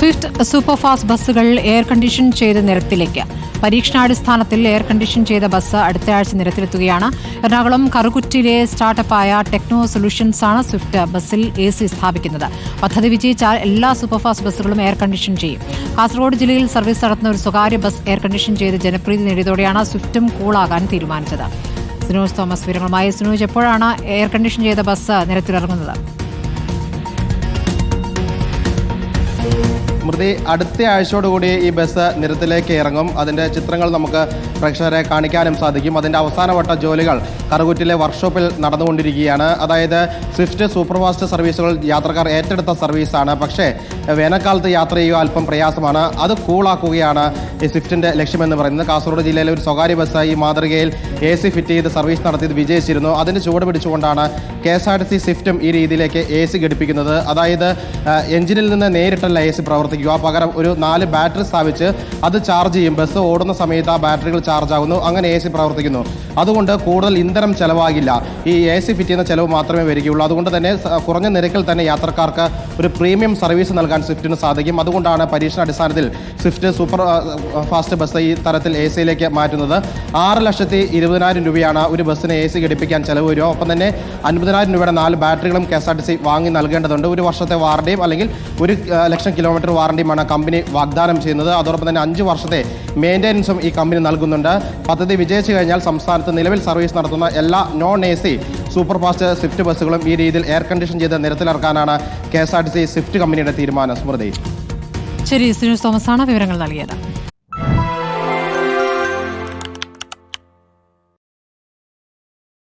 Swift superfast ബസ്സുകൾ air condition ചെയ്ത നിരത്തിലേക്ക്. പരീക്ഷണാടിസ്ഥാനത്തിൽ എയർ കണ്ടീഷൻ ചെയ്ത ബസ് അടുത്ത ആഴ്ച നിരത്തിലെത്തുകയാണ്. എറണാകുളം കറുകുറ്റിയിലെ സ്റ്റാർട്ടപ്പായ ടെക്നോ സൊല്യൂഷൻസ് ആണ് സ്വിഫ്റ്റ് ബസ്സിൽ എ സി സ്ഥാപിക്കുന്നത്. പദ്ധതി വിജയിച്ചാൽ എല്ലാ സൂപ്പർഫാസ്റ്റ് ബസ്സുകളും എയർ കണ്ടീഷൻ ചെയ്യും. കാസർഗോഡ് ജില്ലയിൽ സർവീസ് നടത്തുന്ന ഒരു സ്വകാര്യ ബസ് എയർ കണ്ടീഷൻ ചെയ്ത് ജനപ്രീതി നേടിയതോടെയാണ് സ്വിഫ്റ്റും കൂളാകാൻ തീരുമാനിച്ചത്. സുനോജ് തോമസ് വിവരങ്ങളുമായി സുനോജ് എപ്പോഴാണ് എയർ കണ്ടീഷൻ ചെയ്ത ബസ് നിരത്തിലിറങ്ങുന്നത്? സ്മൃതി അടുത്ത ആഴ്ചയോടുകൂടി ഈ ബസ് നിരത്തിലേക്ക് ഇറങ്ങും. അതിന്റെ ചിത്രങ്ങൾ നമുക്ക് പ്രേക്ഷകരെ കാണിക്കാനും സാധിക്കും. അതിന്റെ അവസാനവട്ട ജോലികൾ കറുകുറ്റിലെ വർക്ക്ഷോപ്പിൽ നടന്നുകൊണ്ടിരിക്കുകയാണ്. അതായത് സ്വിഫ്റ്റ് സൂപ്പർഫാസ്റ്റ് സർവീസുകൾ യാത്രക്കാർ ഏറ്റെടുത്ത സർവീസാണ് പക്ഷേ വേനൽക്കാലത്ത് യാത്ര ചെയ്യുക അല്പം പ്രയാസമാണ്. അത് കൂളാക്കുകയാണ് ഈ സ്വിഫ്റ്റിന്റെ ലക്ഷ്യമെന്ന് പറയുന്നത്. കാസർഗോഡ് ജില്ലയിലെ ഒരു സ്വകാര്യ ബസ് ഈ മാതൃകയിൽ എ സി ഫിറ്റ് ചെയ്ത് സർവീസ് നടത്തിയത് വിജയിച്ചിരുന്നു. അതിന് ചുവട് പിടിച്ചുകൊണ്ടാണ് K S R T C സ്വിഫ്റ്റും ഈ രീതിയിലേക്ക് എ സി ഘടിപ്പിക്കുന്നത്. അതായത് എഞ്ചിനിൽ നിന്ന് നേരിട്ടല്ല എ സി പ്രവർത്തിക്കുക. പകരം ഒരു നാല് ബാറ്ററി സ്ഥാപിച്ച് അത് ചാർജ് ചെയ്യും. ബസ് ഓടുന്ന സമയത്ത് ആ ബാറ്ററികൾ ചാർജ് ആകുന്നു അങ്ങനെ എ സി പ്രവർത്തിക്കുന്നു. അതുകൊണ്ട് കൂടുതൽ ഇന്ധനം ചെലവാകില്ല. ഈ എ സി ഫിറ്റ് ചെയ്യുന്ന ചെലവ് മാത്രമേ വരികയുള്ളൂ. അതുകൊണ്ട് തന്നെ കുറഞ്ഞ നിരക്കിൽ തന്നെ യാത്രക്കാർക്ക് ഒരു പ്രീമിയം സർവീസ് നൽകാൻ സ്വിഫ്റ്റിന് സാധിക്കും. അതുകൊണ്ടാണ് പരീക്ഷണാടിസ്ഥാനത്തിൽ സ്വിഫ്റ്റ് സൂപ്പർ ഫാസ്റ്റ് ബസ് ഈ തരത്തിൽ എ സിയിലേക്ക് മാറ്റുന്നത്. ആറ് ലക്ഷത്തി ഇരുപതിനായിരം രൂപയാണ് ഒരു ബസ്സിന് എ സി ഘടിപ്പിക്കാൻ ചെലവ് വരിക. ഒപ്പം തന്നെ അൻപതിനായിരം രൂപയുടെ നാല് ബാറ്ററികളും K S R T C വാങ്ങി നൽകേണ്ടതുണ്ട്. ഒരു വർഷത്തെ വാറണ്ടിയും അല്ലെങ്കിൽ ഒരു ലക്ഷം കിലോമീറ്റർ വാറണ്ടിയുമാണ് കമ്പനി വാഗ്ദാനം ചെയ്യുന്നത്. അതോടൊപ്പം തന്നെ അഞ്ച് വർഷത്തെ മെയിന്റെനൻസും ഈ കമ്പനി നൽകുന്നുണ്ട്. പദ്ധതി വിജയിച്ചു കഴിഞ്ഞാൽ സംസ്ഥാനത്ത് നിലവിൽ സർവീസ് നടത്തുന്ന എല്ലാ non A C super fast Swift ബസ്സുകളും ഈ രീതിയിൽ എയർ കണ്ടീഷൻ ചെയ്ത് നിരത്തിലിറക്കാനാണ് K S R T C Swift കമ്പനിയുടെ തീരുമാനം. സ്മൃതി. ശരി സുനിൽ തോമസ് ആണ് വിവരങ്ങൾ നൽകിയത്.